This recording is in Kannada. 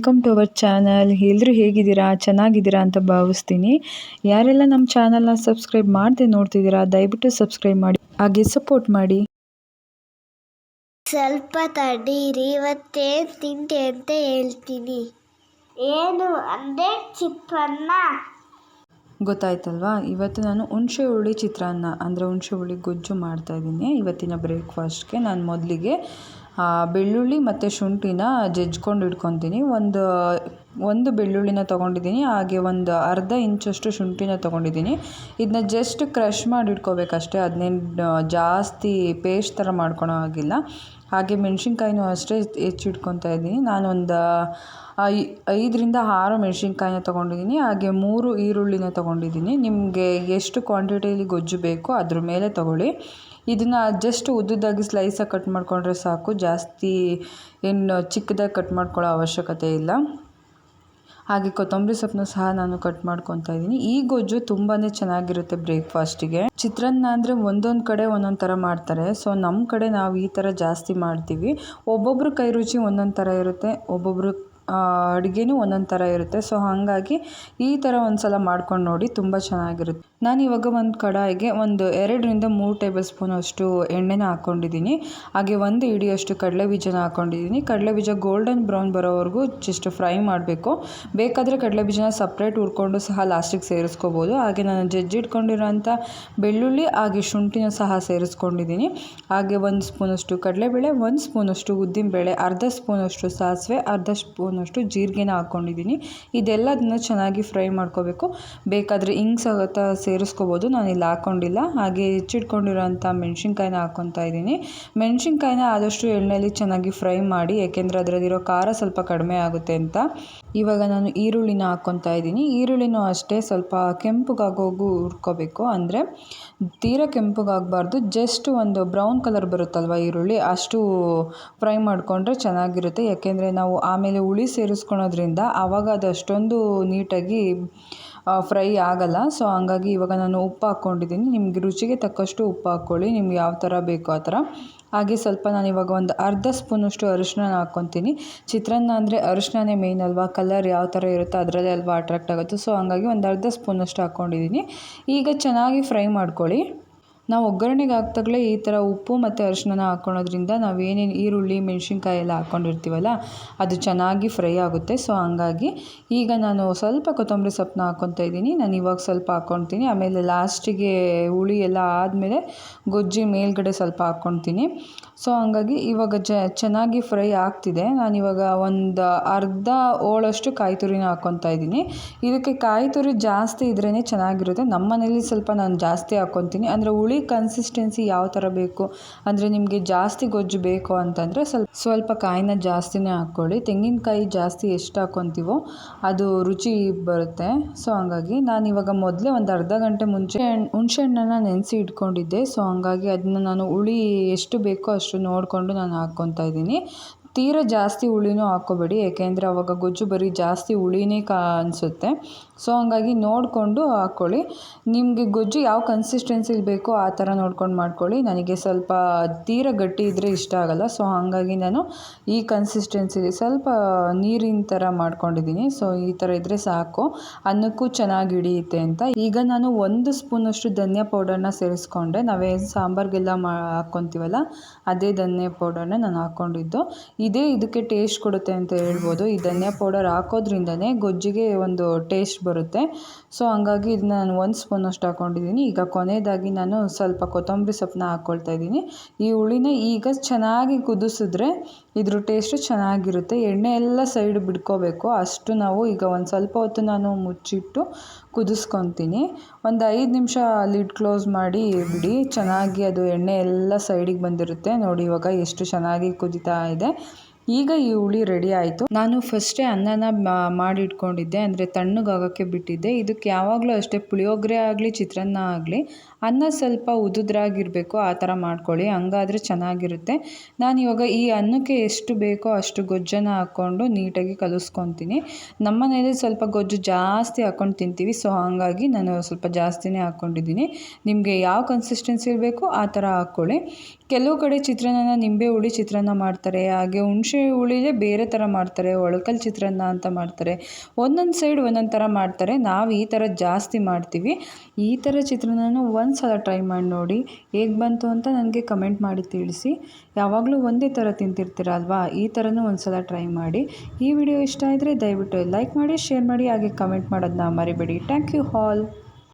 ವೆಲ್ಕಮ್ ಟು ಅವರ್ ಚಾನಲ್ ಎಲ್ಲರೂ ಹೇಗಿದ್ದೀರಾ? ಚೆನ್ನಾಗಿದ್ದೀರಾ ಅಂತ ಭಾವಿಸ್ತೀನಿ. ಯಾರೆಲ್ಲ ನಮ್ಮ ಚಾನಲ್ನ ಸಬ್ಸ್ಕ್ರೈಬ್ ಮಾಡದೆ ನೋಡ್ತಿದ್ದೀರಾ ದಯವಿಟ್ಟು ಸಬ್ಸ್ಕ್ರೈಬ್ ಮಾಡಿ. ಹಾಗೆ ಸಪೋರ್ಟ್ ಮಾಡಿ. ಸ್ವಲ್ಪ ತಡೀರಿ ಇವತ್ತೇನು ತಿಂಡಿ ಅಂತ ಹೇಳ್ತೀನಿ. ಏನು ಅಂದರೆ ಚಿತ್ರಾನ್ನ? ಗೊತ್ತಾಯ್ತಲ್ವಾ? ಇವತ್ತು ನಾನು ಹುಣಸೆ ಹುಳಿ ಚಿತ್ರಾನ್ನ ಅಂದರೆ ಹುಣಸೆ ಹುಳಿ ಗೊಜ್ಜು ಮಾಡ್ತಾಯಿದ್ದೀನಿ ಇವತ್ತಿನ ಬ್ರೇಕ್ಫಾಸ್ಟ್ಗೆ ನಾನು ಮೊದಲಿಗೆ ಬೆಳ್ಳುಳ್ಳಿ ಮತ್ತು ಶುಂಠಿನ ಜಜ್ಕೊಂಡು ಇಟ್ಕೊತೀನಿ. ಒಂದು ಒಂದು ಬೆಳ್ಳುಳ್ಳಿನ ತೊಗೊಂಡಿದ್ದೀನಿ, ಹಾಗೆ ಒಂದು ಅರ್ಧ ಇಂಚಷ್ಟು ಶುಂಠಿನ ತೊಗೊಂಡಿದ್ದೀನಿ. ಇದನ್ನ ಜಸ್ಟ್ ಕ್ರಷ್ ಮಾಡಿ ಇಟ್ಕೋಬೇಕಷ್ಟೇ. ಅದನ್ನೇನು ಜಾಸ್ತಿ ಪೇಸ್ಟ್ ಥರ ಮಾಡ್ಕೊಳೋ ಹಾಗಿಲ್ಲ. ಹಾಗೆ ಮೆಣಸಿನ್ಕಾಯಿನೂ ಅಷ್ಟೇ ಹೆಚ್ಚಿಟ್ಕೊತಾ ಇದ್ದೀನಿ. ನಾನೊಂದು ಐದರಿಂದ ಆರು ಮೆಣಸಿನ್ಕಾಯಿನ ತೊಗೊಂಡಿದ್ದೀನಿ. ಹಾಗೆ ಮೂರು ಈರುಳ್ಳಿನ ತೊಗೊಂಡಿದ್ದೀನಿ. ನಿಮಗೆ ಎಷ್ಟು ಕ್ವಾಂಟಿಟಿಯಲ್ಲಿ ಗೊಜ್ಜು ಬೇಕೋ ಅದ್ರ ಮೇಲೆ ತೊಗೊಳ್ಳಿ. ಇದನ್ನು ಜಸ್ಟ್ ಉದ್ದುದ್ದಾಗಿ ಸ್ಲೈಸಾಗಿ ಕಟ್ ಮಾಡಿಕೊಂಡ್ರೆ ಸಾಕು. ಜಾಸ್ತಿ ಏನು ಚಿಕ್ಕದಾಗಿ ಕಟ್ ಮಾಡ್ಕೊಳ್ಳೋ ಅವಶ್ಯಕತೆ ಇಲ್ಲ. ಹಾಗೆ ಕೊತ್ತಂಬರಿ ಸೊಪ್ಪನ್ನ ಸಹ ನಾನು ಕಟ್ ಮಾಡ್ಕೊತಾ ಇದ್ದೀನಿ. ಈ ಗೊಜ್ಜು ತುಂಬಾ ಚೆನ್ನಾಗಿರುತ್ತೆ ಬ್ರೇಕ್ಫಾಸ್ಟಿಗೆ ಚಿತ್ರಾನ್ನ ಅಂದರೆ ಒಂದೊಂದು ಕಡೆ ಒಂದೊಂದು ಥರ ಮಾಡ್ತಾರೆ. ಸೊ ನಮ್ಮ ಕಡೆ ನಾವು ಈ ಥರ ಜಾಸ್ತಿ ಮಾಡ್ತೀವಿ. ಒಬ್ಬೊಬ್ರು ಕೈ ರುಚಿ ಒಂದೊಂದು ಥರ ಇರುತ್ತೆ, ಒಬ್ಬೊಬ್ರು ಅಡುಗೆನೂ ಒಂದೊಂದು ಥರ ಇರುತ್ತೆ. ಸೊ ಹಾಗಾಗಿ ಈ ಥರ ಒಂದು ಸಲ ಮಾಡ್ಕೊಂಡು ನೋಡಿ ತುಂಬ ಚೆನ್ನಾಗಿರುತ್ತೆ. ನಾನು ಇವಾಗ ಒಂದು ಕಡಾಯಿಗೆ ಒಂದು ಎರಡರಿಂದ ಮೂರು ಟೇಬಲ್ ಸ್ಪೂನ್ ಅಷ್ಟು ಎಣ್ಣೆನ ಹಾಕ್ಕೊಂಡಿದ್ದೀನಿ ಹಾಗೆ ಒಂದು ಇಡಿಯಷ್ಟು ಕಡಲೆ ಬೀಜನ ಹಾಕ್ಕೊಂಡಿದ್ದೀನಿ ಕಡಲೆ ಬೀಜ ಗೋಲ್ಡನ್ ಬ್ರೌನ್ ಬರೋವರೆಗೂ ಜಸ್ಟ್ ಫ್ರೈ ಮಾಡಬೇಕು. ಬೇಕಾದರೆ ಕಡಲೆ ಬೀಜನ ಸಪ್ರೇಟ್ ಹುರ್ಕೊಂಡು ಸಹ ಲಾಸ್ಟಿಗೆ ಸೇರಿಸ್ಕೋಬೋದು. ಹಾಗೆ ನಾನು ಜಜ್ಜಿಟ್ಕೊಂಡಿರೋಂಥ ಬೆಳ್ಳುಳ್ಳಿ ಹಾಗೆ ಶುಂಠಿನ ಸಹ ಸೇರಿಸ್ಕೊಂಡಿದ್ದೀನಿ. ಹಾಗೆ ಒಂದು ಸ್ಪೂನಷ್ಟು ಕಡಲೆಬೇಳೆ, ಒಂದು ಸ್ಪೂನಷ್ಟು ಉದ್ದಿನಬೇಳೆ, ಅರ್ಧ ಸ್ಪೂನಷ್ಟು ಸಾಸಿವೆ, ಅರ್ಧ ಸ್ಪೂನಷ್ಟು ಜೀರಿಗೆನ ಹಾಕ್ಕೊಂಡಿದ್ದೀನಿ. ಇದೆಲ್ಲದನ್ನ ಚೆನ್ನಾಗಿ ಫ್ರೈ ಮಾಡ್ಕೋಬೇಕು. ಬೇಕಾದರೆ ಹಿಂಗ್ ಸಹ ಸೇರಿಸ್ಕೋಬೋದು. ನಾನು ಇಲ್ಲಿ ಹಾಕ್ಕೊಂಡಿಲ್ಲ. ಹಾಗೆ ಹೆಚ್ಚಿಟ್ಕೊಂಡಿರೋಂಥ ಮೆಣಸಿನ್ಕಾಯಿನ ಹಾಕ್ಕೊತಾ ಇದ್ದೀನಿ. ಮೆಣಸಿನ್ಕಾಯಿನ ಆದಷ್ಟು ಎಣ್ಣೆಯಲ್ಲಿ ಚೆನ್ನಾಗಿ ಫ್ರೈ ಮಾಡಿ, ಏಕೆಂದರೆ ಅದರಲ್ಲಿರೋ ಖಾರ ಸ್ವಲ್ಪ ಕಡಿಮೆ ಆಗುತ್ತೆ ಅಂತ. ಇವಾಗ ನಾನು ಈರುಳ್ಳಿನ ಹಾಕ್ಕೊತಾ ಇದ್ದೀನಿ. ಈರುಳ್ಳಿನೂ ಅಷ್ಟೇ ಸ್ವಲ್ಪ ಕೆಂಪುಗಾಗೋಗು ಹುರ್ಕೋಬೇಕು. ಅಂದರೆ ತೀರಾ ಕೆಂಪುಗಾಗಬಾರ್ದು. ಜಸ್ಟ್ ಒಂದು ಬ್ರೌನ್ ಕಲರ್ ಬರುತ್ತಲ್ವ ಈರುಳ್ಳಿ, ಅಷ್ಟು ಫ್ರೈ ಮಾಡಿಕೊಂಡ್ರೆ ಚೆನ್ನಾಗಿರುತ್ತೆ. ಯಾಕೆಂದರೆ ನಾವು ಆಮೇಲೆ ಹುಳಿ ಸೇರಿಸ್ಕೊಳೋದ್ರಿಂದ ಆವಾಗ ಅದು ಅಷ್ಟೊಂದು ನೀಟಾಗಿ ಫ್ರೈ ಆಗಲ್ಲ. ಸೊ, ಹಂಗಾಗಿ ಇವಾಗ ನಾನು ಉಪ್ಪು ಹಾಕ್ಕೊಂಡಿದ್ದೀನಿ. ನಿಮಗೆ ರುಚಿಗೆ ತಕ್ಕಷ್ಟು ಉಪ್ಪು ಹಾಕ್ಕೊಳ್ಳಿ. ನಿಮ್ಗೆ ಯಾವ ಥರ ಬೇಕೋ ಆ ಥರ. ಹಾಗೆ ಸ್ವಲ್ಪ ನಾನು ಇವಾಗ ಒಂದು ಅರ್ಧ ಸ್ಪೂನಷ್ಟು ಅರಿಶಿನ ಹಾಕ್ಕೊತೀನಿ. ಚಿತ್ರಾನ್ನ ಅಂದರೆ ಅರಿಶಿಣನೇ ಮೇಯ್ನ್ ಅಲ್ವಾ? ಕಲರ್ ಯಾವ ಥರ ಇರುತ್ತೋ ಅದರಲ್ಲೇ ಅಲ್ವಾ ಅಟ್ರಾಕ್ಟ್ ಆಗುತ್ತೆ. ಸೊ ಹಂಗಾಗಿ ಒಂದು ಅರ್ಧ ಸ್ಪೂನಷ್ಟು ಹಾಕ್ಕೊಂಡಿದ್ದೀನಿ. ಈಗ ಚೆನ್ನಾಗಿ ಫ್ರೈ ಮಾಡ್ಕೊಳ್ಳಿ. ನಾವು ಒಗ್ಗರಣೆಗೆ ಹಾಕ್ದಾಗಲೇ ಈ ಥರ ಉಪ್ಪು ಮತ್ತು ಅರಿಶಿನ ಹಾಕ್ಕೊಳೋದ್ರಿಂದ ನಾವು ಏನೇನು ಈರುಳ್ಳಿ ಮೆಣಸಿನ್ಕಾಯಿ ಎಲ್ಲ ಹಾಕ್ಕೊಂಡಿರ್ತೀವಲ್ಲ, ಅದು ಚೆನ್ನಾಗಿ ಫ್ರೈ ಆಗುತ್ತೆ. ಸೊ, ಹಂಗಾಗಿ ಈಗ ನಾನು ಸ್ವಲ್ಪ ಕೊತ್ತಂಬರಿ ಸೊಪ್ಪನ್ನ ಹಾಕ್ಕೊತಾ ಇದ್ದೀನಿ. ನಾನು ಇವಾಗ ಸ್ವಲ್ಪ ಹಾಕ್ಕೊತೀನಿ ಆಮೇಲೆ ಲಾಸ್ಟಿಗೆ ಹುಳಿ ಎಲ್ಲ ಆದಮೇಲೆ ಗೊಜ್ಜಿ ಮೇಲ್ಗಡೆ ಸ್ವಲ್ಪ ಹಾಕ್ಕೊತೀನಿ ಸೊ ಹಂಗಾಗಿ ಇವಾಗ ಜ, ಚೆನ್ನಾಗಿ ಫ್ರೈ ಆಗ್ತಿದೆ. ನಾನಿವಾಗ ಒಂದು ಅರ್ಧ ಓಳಷ್ಟು ಕಾಯಿ ತುರಿನ ಹಾಕ್ಕೊತಾ ಇದ್ದೀನಿ. ಇದಕ್ಕೆ ಕಾಯಿ ತುರಿ ಜಾಸ್ತಿ ಇದ್ರೇ ಚೆನ್ನಾಗಿರುತ್ತೆ. ನಮ್ಮ ಮನೇಲಿ ಸ್ವಲ್ಪ ನಾನು ಜಾಸ್ತಿ ಹಾಕ್ಕೊತೀನಿ ಅಂದರೆ ಹುಳಿ ಕನ್ಸಿಸ್ಟೆನ್ಸಿ ಯಾವ ಥರ ಬೇಕು? ಅಂದರೆ ನಿಮಗೆ ಜಾಸ್ತಿ ಗೊಜ್ಜು ಬೇಕು ಅಂತಂದರೆ ಸ್ವಲ್ಪ ಸ್ವಲ್ಪ ಕಾಯಿನ ಜಾಸ್ತಿನೇ ಹಾಕ್ಕೊಳ್ಳಿ. ತೆಂಗಿನಕಾಯಿ ಜಾಸ್ತಿ ಎಷ್ಟು ಹಾಕ್ಕೊತೀವೋ ಅದು ರುಚಿ ಬರುತ್ತೆ. ಸೊ ಹಂಗಾಗಿ ನಾನು ಇವಾಗ ಮೊದಲೇ ಒಂದು ಅರ್ಧ ಗಂಟೆ ಮುಂಚೆ ಹುಣ್ಸೆ ಹಣ್ಣನ್ನು ನೆನೆಸಿ ಇಟ್ಕೊಂಡಿದ್ದೆ. ಸೊ ಹಂಗಾಗಿ ಅದನ್ನ ನಾನು ಹುಳಿ ಎಷ್ಟು ಬೇಕೋ ಅಷ್ಟು ನೋಡಿಕೊಂಡು ನಾನು ಹಾಕ್ಕೊತಾ ಇದ್ದೀನಿ. ತೀರ ಜಾಸ್ತಿ ಹುಳಿನೂ ಹಾಕೋಬೇಡಿ ಏಕೆಂದರೆ ಅವಾಗ ಗೊಜ್ಜು ಬರೀ ಜಾಸ್ತಿ ಹುಳಿನೇ ಕಾ, ಅನಿಸುತ್ತೆ. ಸೊ ಹಂಗಾಗಿ ನೋಡಿಕೊಂಡು ಹಾಕ್ಕೊಳ್ಳಿ. ನಿಮಗೆ ಗೊಜ್ಜು ಯಾವ ಕನ್ಸಿಸ್ಟೆನ್ಸಿಲಿ ಬೇಕೋ ಆ ಥರ ನೋಡ್ಕೊಂಡು ಮಾಡ್ಕೊಳ್ಳಿ. ನನಗೆ ಸ್ವಲ್ಪ ತೀರ ಗಟ್ಟಿ ಇದ್ದರೆ ಇಷ್ಟ ಆಗೋಲ್ಲ. ಸೊ ಹಾಗಾಗಿ ನಾನು ಈ ಕನ್ಸಿಸ್ಟೆನ್ಸಿಲಿ ಸ್ವಲ್ಪ ನೀರಿನ ಥರ ಮಾಡ್ಕೊಂಡಿದ್ದೀನಿ. ಸೊ ಈ ಥರ ಇದ್ದರೆ ಸಾಕು. ಅನ್ನಕ್ಕೂ ಚೆನ್ನಾಗಿ ಹಿಡಿಯುತ್ತೆ ಅಂತ. ಈಗ ನಾನು ಒಂದು ಸ್ಪೂನಷ್ಟು ಧನಿಯಾ ಪೌಡರ್ನ ಸೇರಿಸ್ಕೊಂಡೆ. ನಾವೇನು ಸಾಂಬಾರ್ಗೆಲ್ಲ ಮಾ, ಹಾಕ್ಕೊತೀವಲ್ಲ, ಅದೇ ಧನಿಯಾ ಪೌಡರ್ನ ನಾನು ಹಾಕ್ಕೊಂಡಿದ್ದು. ಇದೇ ಇದಕ್ಕೆ ಟೇಸ್ಟ್ ಕೊಡುತ್ತೆ ಅಂತ ಹೇಳ್ಬೋದು. ಈ ಧನಿಯಾ ಪೌಡರ್ ಹಾಕೋದ್ರಿಂದನೇ ಗೊಜ್ಜಿಗೆ ಒಂದು ಟೇಸ್ಟ್ ಬರುತ್ತೆ. ಸೊ ಹಂಗಾಗಿ ಇದನ್ನ ನಾನು ಒಂದು ಸ್ಪೂನಷ್ಟು ಹಾಕೊಂಡಿದ್ದೀನಿ. ಈಗ ಕೊನೆಯದಾಗಿ ನಾನು ಸ್ವಲ್ಪ ಕೊತ್ತಂಬರಿ ಸೊಪ್ಪನ್ನ ಹಾಕ್ಕೊಳ್ತಾ ಇದ್ದೀನಿ. ಈ ಹುಳಿನ ಈಗ ಚೆನ್ನಾಗಿ ಕುದಿಸಿದ್ರೆ ಇದ್ರ ಟೇಸ್ಟು ಚೆನ್ನಾಗಿರುತ್ತೆ. ಎಣ್ಣೆ ಎಲ್ಲ ಸೈಡ್ ಬಿಡ್ಕೋಬೇಕು. ಅಷ್ಟು ನಾವು ಈಗ ಒಂದು ಸ್ವಲ್ಪ ಹೊತ್ತು ನಾನು ಮುಚ್ಚಿಟ್ಟು ಕುದಿಸ್ಕೊತೀನಿ. ಒಂದು ಐದು ನಿಮಿಷ ಲಿಡ್ ಕ್ಲೋಸ್ ಮಾಡಿ ಬಿಡಿ. ಚೆನ್ನಾಗಿ ಅದು ಎಣ್ಣೆ ಎಲ್ಲ ಸೈಡಿಗೆ ಬಂದಿರುತ್ತೆ. ನೋಡಿ ಇವಾಗ ಎಷ್ಟು ಚೆನ್ನಾಗಿ ಕುದಿತಾ ಇದೆ. ಈಗ ಈ ಹುಳಿ ರೆಡಿ ಆಯಿತು. ನಾನು ಫಸ್ಟೇ ಅನ್ನನ ಮಾಡಿ ಇಟ್ಕೊಂಡಿದ್ದೆ ಅಂದರೆ ತಣ್ಣಗಾಗೋಕ್ಕೆ ಬಿಟ್ಟಿದ್ದೆ. ಇದಕ್ಕೆ ಯಾವಾಗಲೂ ಅಷ್ಟೇ ಪುಳಿಯೋಗರೆ ಆಗಲಿ, ಚಿತ್ರಾನ್ನ ಆಗಲಿ ಅನ್ನ ಸ್ವಲ್ಪ ಉದುದ್ರಾಗಿರಬೇಕು, ಆ ಥರ ಮಾಡ್ಕೊಳ್ಳಿ. ಹಂಗಾದ್ರೆ ಚೆನ್ನಾಗಿರುತ್ತೆ. ನಾನು ಇವಾಗ ಈ ಅನ್ನಕ್ಕೆ ಎಷ್ಟು ಬೇಕೋ ಅಷ್ಟು ಗೊಜ್ಜನ್ನು ಹಾಕ್ಕೊಂಡು ನೀಟಾಗಿ ಕಲಿಸ್ಕೊತೀನಿ. ನಮ್ಮ ಮನೇಲಿ ಸ್ವಲ್ಪ ಗೊಜ್ಜು ಜಾಸ್ತಿ ಹಾಕ್ಕೊಂಡು ತಿಂತೀವಿ, ಸೊ ಹಾಗಾಗಿ ನಾನು ಸ್ವಲ್ಪ ಜಾಸ್ತಿನೇ ಹಾಕ್ಕೊಂಡಿದ್ದೀನಿ. ನಿಮಗೆ ಯಾವ ಕನ್ಸಿಸ್ಟೆನ್ಸಿ ಇರಬೇಕು, ಆ ಥರ ಹಾಕ್ಕೊಳ್ಳಿ. ಕೆಲವು ಕಡೆ ಚಿತ್ರಾನ್ನ ನಿಂಬೆ ಹುಳಿ ಚಿತ್ರಾನ್ನ ಮಾಡ್ತಾರೆ, ಹಾಗೆ ಹುಣಸೆ ಹುಳಿಲೇ ಬೇರೆ ಥರ ಮಾಡ್ತಾರೆ, ಒಳಕಲ್ ಚಿತ್ರಾನ್ನ ಅಂತ ಮಾಡ್ತಾರೆ. ಒಂದೊಂದು ಸೈಡ್ ಒಂದೊಂದು ಥರ ಮಾಡ್ತಾರೆ. ನಾವು ಈ ಥರ ಜಾಸ್ತಿ ಮಾಡ್ತೀವಿ. ಈ ಥರ ಚಿತ್ರಾನ್ನ ಒಂದು ಸಲ ಟ್ರೈ ಮಾಡಿ ನೋಡಿ. ಹೇಗೆ ಬಂತು ಅಂತ ನನಗೆ ಕಮೆಂಟ್ ಮಾಡಿ ತಿಳಿಸಿ. ಯಾವಾಗಲೂ ಒಂದೇ ಥರ ತಿಂತಿರ್ತೀರ ಅಲ್ವಾ? ಈ ಥರನೂ ಒಂದು ಸಲ ಟ್ರೈ ಮಾಡಿ. ಈ ವಿಡಿಯೋ ಇಷ್ಟ ಆದರೆ ದಯವಿಟ್ಟು ಲೈಕ್ ಮಾಡಿ ಶೇರ್ ಮಾಡಿ, ಹಾಗೆ ಕಮೆಂಟ್ ಮಾಡೋದನ್ನ ಮರಿಬೇಡಿ. Thank you all